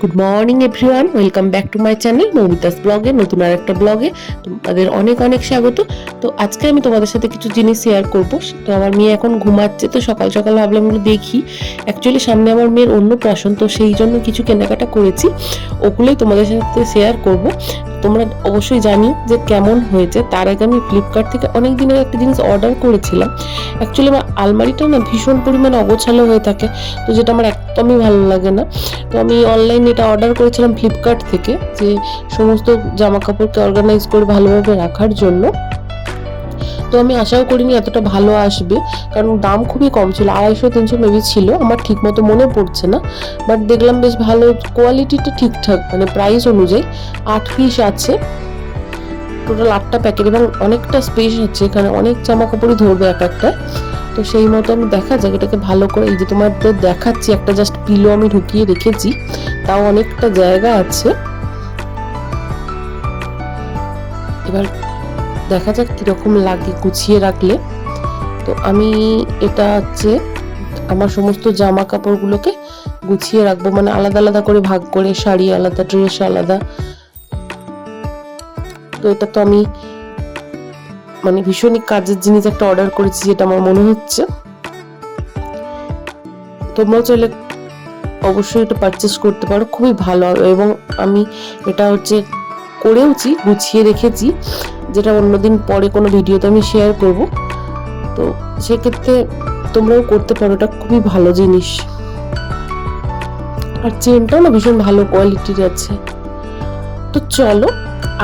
Good morning everyone welcome back to my channel Moumita's ব্লগে নতুন আর একটা ব্লগে তোমাদের অনেক অনেক স্বাগত। তো আজকে আমি তোমাদের সাথে কিছু জিনিস শেয়ার করব। তো আমার মেয়ে এখন ঘুমাচ্ছে, তো সকাল সকাল ভাবলাম এগুলো দেখি। অ্যাকচুয়ালি সামনে আমার মেয়ের অন্নপ্রাশন, তো সেই জন্য কিছু কেনাকাটা করেছি। ওগুলোই তোমাদের সাথে শেয়ার করব। তোমরা অবশ্যই জানি যে কেমন হয়েছে। তার আগে আমি ফ্লিপকার্ট থেকে অনেক দিনের একটা জিনিস অর্ডার করেছিলাম। অ্যাকচুয়ালি আমার আলমারিটা না ভীষণ পরিমাণে অগোছালো হয়ে থাকে, তো যেটা আমার একদমই ভালো লাগে না। তো আমি অনলাইনে এটা অর্ডার করেছিলাম ফ্লিপকার্ট থেকে যে সমস্ত জামা কাপড়কে অর্গানাইজ করে ভালোভাবে রাখার জন্য। তো আমি আশাও করিনি এতটা ভালো আসবে, কারণ দাম খুবই কম ছিল, আড়াইশো, তিনশো মেবি ছিল, আমার ঠিক মতো মনে পড়ছে না বাট দেখলাম বেশ ভালো কোয়ালিটিটা ঠিকঠাক মানে প্রাইস অনুযায়ী আট পিস আছে। টোটাল আটটা প্যাকেট এবং অনেকটা স্পেস আছে এখানে অনেক জামা কাপড়ই ধরবে এক একটা। তো সেই মতো আমি দেখা যাক, এটাকে ভালো করে এই যে তোমাদের দেখাচ্ছি, একটা জাস্ট পিলো আমি ঢুকিয়ে রেখেছি, তাও অনেকটা জায়গা আছে। এবার দেখা যাক কীরকম লাগে গুছিয়ে রাখলে। তো আমি এটা হচ্ছে আমার সমস্ত জামা কাপড়গুলোকে গুছিয়ে রাখব। মানে আলাদা আলাদা করে ভাগ করে, শাড়ি আলাদা ড্রেস আলাদা। তো এটা তো আমি মানে ভীষণই কাজের জিনিস একটা অর্ডার করেছি, যেটা আমার মনে হচ্ছে। তোমরাও চাইলে অবশ্যই এটা পারচেস করতে পারো, খুবই ভালো এবং আমি এটা হচ্ছে করেওছি, গুছিয়ে রেখেছি। যেটা অন্যদিন পরে কোনো ভিডিওতে আমি শেয়ার করব। তো সেক্ষেত্রে তোমরাও করতে পারো, এটা খুবই ভালো জিনিস। আর চেনটাও না ভীষণ ভালো কোয়ালিটির আছে। তো চলো,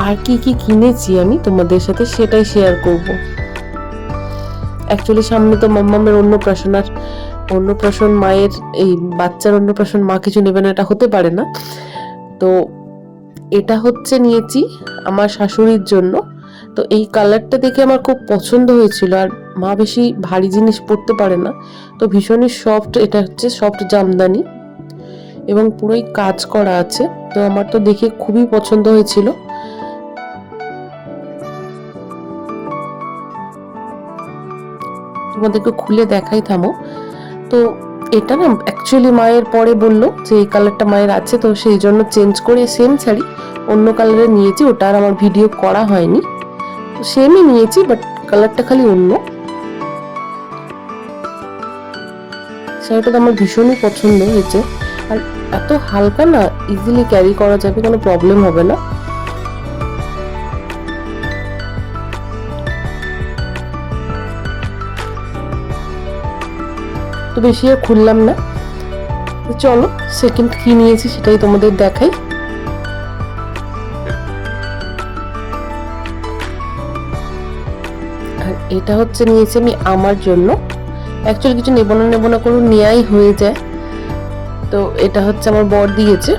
আর কি কি কিনেছি আমি তোমাদের সাথে সেটাই শেয়ার করব। অ্যাকচুয়ালি সামনে তো মাম্মামের অন্নপ্রাশন, আর অন্নপ্রাশন মায়ের, এই বাচ্চার অন্নপ্রাশন মা কিছু নেবে না, এটা হতে পারে না। তো এটা হচ্ছে নিয়েছি আমার শাশুড়ির জন্য। তো এই কালারটা দেখে আমার খুব পছন্দ হয়েছিল। আর মা বেশি ভারী জিনিস পরতে পারে না। তো ভীষণই সফট এটা হচ্ছে সফট জামদানি। এবং পুরোই কাজ করা আছে। তো আমার তো দেখে খুবই পছন্দ হয়েছিল। তোমাদেরকে খুলে দেখাই থামো। তো এটা না অ্যাকচুয়ালি মায়ের পরে বলল যে এই কালারটা মায়ের আছে। তো সেই জন্য চেঞ্জ করে সেম শাড়ি অন্য কালারে নিয়েছি। ওটা আর আমার ভিডিও করা হয়নি। তো সেমই নিয়েছি বাট কালারটা খালি অন্য। শাড়িটা তো আমার ভীষণই পছন্দ হয়েছে। আর এত হালকা না ইজিলি ক্যারি করা যাবে, কোনো প্রবলেম হবে না। তো বেশি আর খুললাম না। চলো সেকেন্ড কি নিয়েছি সেটাই তোমাদের দেখাই। এটা হচ্ছে নিয়েছি আমি আমার জন্য। অ্যাকচুয়ালি কিছু নেব না নেব না করে নেওয়াই হয়ে যায়। তো এটা হচ্ছে আমার বর দিয়েছে।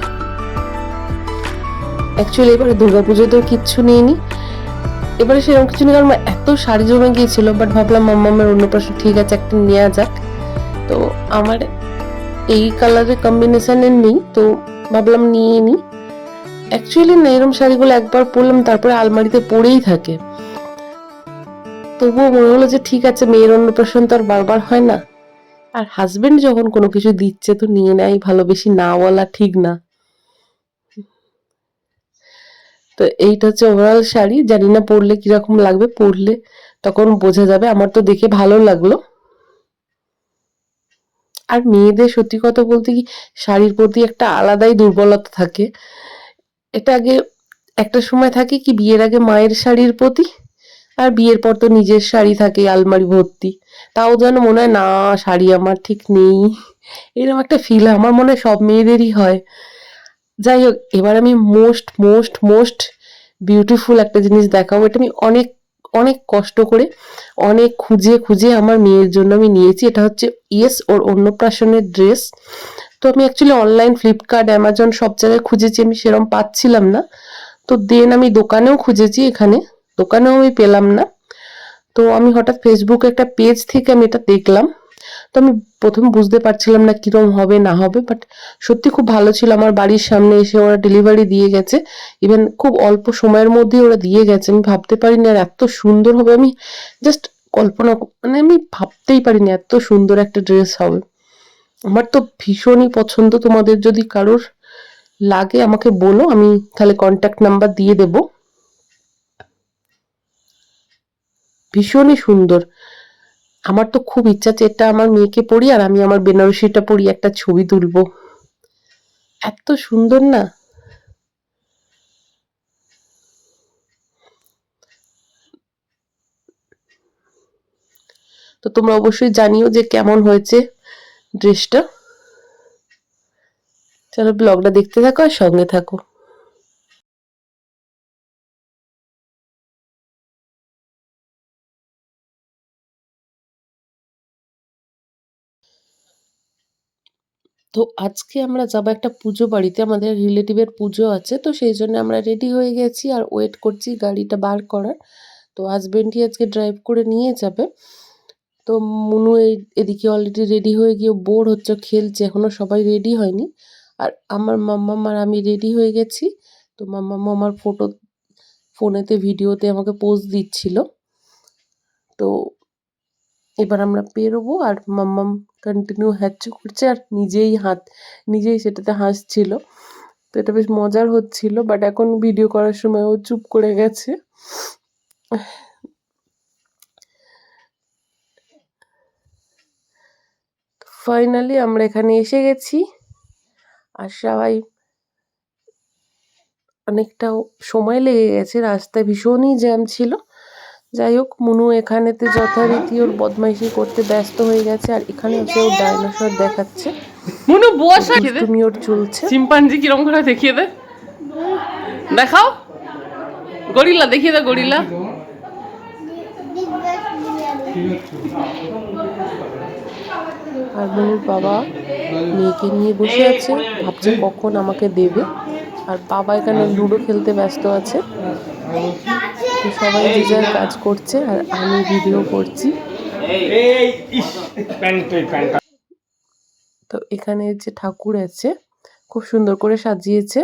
অ্যাকচুয়ালি এবারে দুর্গাপুজোতেও কিচ্ছু নিইনি। এবারে সেরকম কিছু নেই, কারণ এত শাড়ি জমে গিয়েছিল বাট ভাবলাম মাম্মামের অন্নপ্রাশন ঠিক আছে, একটা নেওয়া যাক। তো আমার এই কালারের কম্বিনেশনের নেই, তো ভাবলাম নিয়ে নিই অ্যাকচুয়ালি না এরকম শাড়িগুলো একবার পরলাম, তারপরে আলমারিতে পরেই থাকে। তবুও মনে হলো যে ঠিক আছে, মেয়ের অন্নপ্রাশন তো আর বারবার হয় না। আর হাজবেন্ড যখন কোনো কিছু দিচ্ছে তো নিয়ে নেয় ভালো বেশি না বলা ঠিক না। তো এইটা হচ্ছে ওভারঅল শাড়ি, জানি না পরলে কীরকম লাগবে, পরলে তখন বোঝা যাবে, আমার তো দেখে ভালো লাগল। আর মেয়েদের সত্যি কথা বলতে কি, শাড়ির প্রতি একটা আলাদাই দুর্বলতা থাকে। এটা আগে একটা সময় থাকে কি, বিয়ের আগে মায়ের শাড়ির প্রতি? আর বিয়ের পর তো নিজের শাড়ি থাকে, আলমারি ভর্তি। তাও যেন মনে হয়, না, শাড়ি আমার ঠিক নেই। এরকম একটা ফিল আমার মনে হয় সব মেয়েদেরই হয়। যাই হোক, এবার আমি মোস্ট মোস্ট মোস্ট বিউটিফুল একটা জিনিস দেখাবো। এটা আমি অনেক অনেক কষ্ট করে, অনেক খুঁজে খুঁজে আমার মেয়ের জন্য আমি নিয়েছি। এটা হচ্ছে ইয়েস ওর অন্নপ্রাশনের ড্রেস তো আমি অ্যাকচুয়ালি অনলাইন ফ্লিপকার্ট অ্যামাজন সব জায়গায় খুঁজেছি, আমি সেরকম পাচ্ছিলাম না। তো দেন আমি দোকানেও খুঁজেছি এখানে। দোকানেও আমি পেলাম না। তো আমি হঠাৎ ফেসবুকে একটা পেজ থেকে আমি এটা দেখলাম। তো আমি প্রথম বুঝতে পারছিলাম না কিরম হবে, না হবে বাট সত্যি খুব ভালো ছিল। আমার বাড়ির সামনে এসে ওরা ডেলিভারি দিয়ে গেছে। ইভেন খুব অল্প সময়ের মধ্যেই ওরা দিয়ে গেছে। আমি ভাবতে পারিনি আর এত সুন্দর হবে। আমি জাস্ট কল্পনা মানে আমি ভাবতেই পারিনি এত সুন্দর একটা ড্রেস হবে। আমার তো ভীষণই পছন্দ। তোমাদের যদি কারোর লাগে আমাকে বলো। আমি তাহলে কন্ট্যাক্ট নাম্বার দিয়ে দেব। ভীষণই সুন্দর। আমার তো খুব ইচ্ছা আছে এটা আমার মেয়েকে পড়ি আর আমি আমার বেনারসিটা পড়ি, একটা ছবি তুলবো। এত সুন্দর না? তো তোমরা অবশ্যই জানিও যে কেমন হয়েছে ড্রেসটা। চলো ব্লগটা দেখতে থাকো আর সঙ্গে থাকো। তো আজকে আমরা যাব একটা পুজো বাড়িতে, আমাদের রিলেটিভের পুজো আছে, তো সেই জন্য আমরা রেডি হয়ে গেছি আর ওয়েট করছি গাড়িটা বার করার। তো হাজবেন্ডই আজকে ড্রাইভ করে নিয়ে যাবে। তো মুনু এই, এদিকে অলরেডি রেডি হয়ে গিয়ে বোর হচ্ছে খেলছে এখনও সবাই রেডি হয়নি। আর আমার মাম্মাম আর আমি রেডি হয়ে গেছি। তো মাম্মাম আমার ফটো ফোনেতে ভিডিওতে আমাকে পোজ দিচ্ছিল। তো এবার আমরা পেরোবো আর মাম্মাম কন্টিনিউ হ্যাচ্চু করছে আর নিজেই হাত, নিজেই সেটাতে হাসছিল। তো এটা বেশ মজার হচ্ছিল বাট এখন ভিডিও করার সময় ও চুপ করে গেছে। ফাইনালি আমরা এখানে এসে গেছি। আর সবাই অনেকটা সময় লেগে গেছে, রাস্তায় ভীষণই জ্যাম ছিল। যাই হোক মুনু এখানেতে যথারীতি ওর বদমাইশি করতে ব্যস্ত হয়ে গেছে আর এখানে এসে ওর ডাইনোসর দেখাচ্ছে। মুনু বস তুমি ওর চলছে। চিম্পাঞ্জি কিরম করে দেখিয়ে দে। দেখাও। গরিলা দেখিয়ে দে গরিলা। আর মনুর বাবা মেয়েকে নিয়ে বসে আছে ভাবছে কখন আমাকে দেবে। আর বাবা এখানে লুডো খেলতে ব্যস্ত আছে। তো সবাই যে যার কাজ করছে, আর আমি ভিডিও করছি। তো এখানে যে ঠাকুর আছে, খুব সুন্দর করে সাজিয়েছে।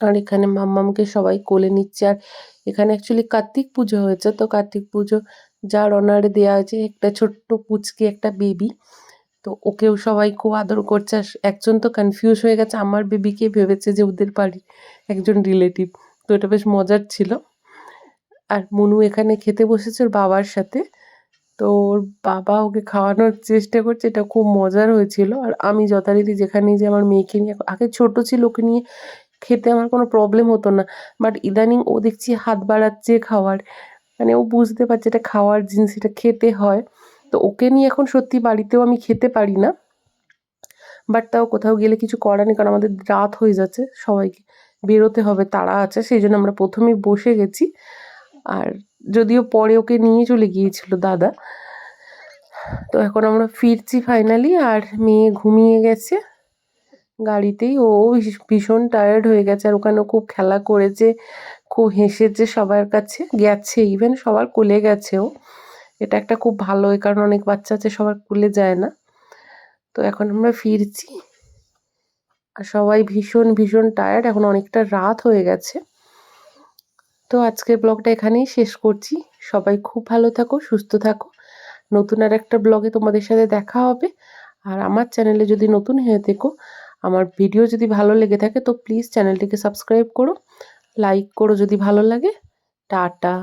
আর এখানে মাম্মামকে সবাই কোলে নিচ্ছে। আর এখানে অ্যাকচুয়ালি কার্তিক পুজো হয়েছে। তো কার্তিক পুজো যার অনারে দেওয়া হয়েছে একটা ছোট্ট পুচকি, একটা বেবি তো ওকেও সবাই খুব আদর করছে। আর একজন তো কনফিউজ হয়ে গেছে। আমার বেবিকে ভেবেছে যে ওদের বাড়ি একজন রিলেটিভ তো এটা বেশ মজার ছিল। আর মনু এখানে খেতে বসেছে ওর বাবার সাথে। তো ওর বাবা ওকে খাওয়ানোর চেষ্টা করছে। এটা খুব মজার হয়েছিল। আর আমি যথারীতি যেখানে যে আমার মেয়েকে নিয়ে, আগে ছোট ছিল ওকে নিয়ে খেতে আমার কোনো প্রবলেম হতো না। বাট ইদানিং ও দেখছি হাত বাড়াচ্ছে খাওয়ার। মানে ও বুঝতে পারছে এটা খাওয়ার জিনিস, এটা খেতে হয়। তো ওকে নিয়ে এখন সত্যি বাড়িতেও আমি খেতে পারি না। বাট তাও কোথাও গেলে কিছু করার নেই, কারণ আমাদের রাত হয়ে যাচ্ছে, সবাইকে বেরোতে হবে তাড়া আছে, সেই জন্য আমরা প্রথমেই বসে গেছি। আর যদিও পরে ওকে নিয়ে চলে গিয়েছিল দাদা। তো এখন আমরা ফিরছি ফাইনালি আর মেয়ে ঘুমিয়ে গেছে। গাড়িতেই। ও ভীষ- ভীষণ টায়ার্ড হয়ে গেছে আর ওখানে খুব খেলা করেছে, খুব হেসেছে সবার কাছে, গেছে ইভেন সবার কোলে গেছে ও। এটা একটা খুব ভালো কারণ অনেক বাচ্চা আছে, সবার কোলে যায় না। তো এখন আমরা ফিরছি। আর সবাই ভীষণ ভীষণ টায়ার্ড এখন অনেকটা রাত হয়ে গেছে। তো আজকের ব্লগটা এখানেই শেষ করছি। সবাই খুব ভালো থাকো, সুস্থ থাকো। নতুন আর একটা ব্লগে তোমাদের সাথে দেখা হবে। আর আমার চ্যানেলে যদি নতুন হয়ে থেকো আমার ভিডিও যদি ভালো লেগে থাকে, তো প্লিজ চ্যানেলটিকে সাবস্ক্রাইব করো লাইক করো যদি ভালো লাগে, টাটা।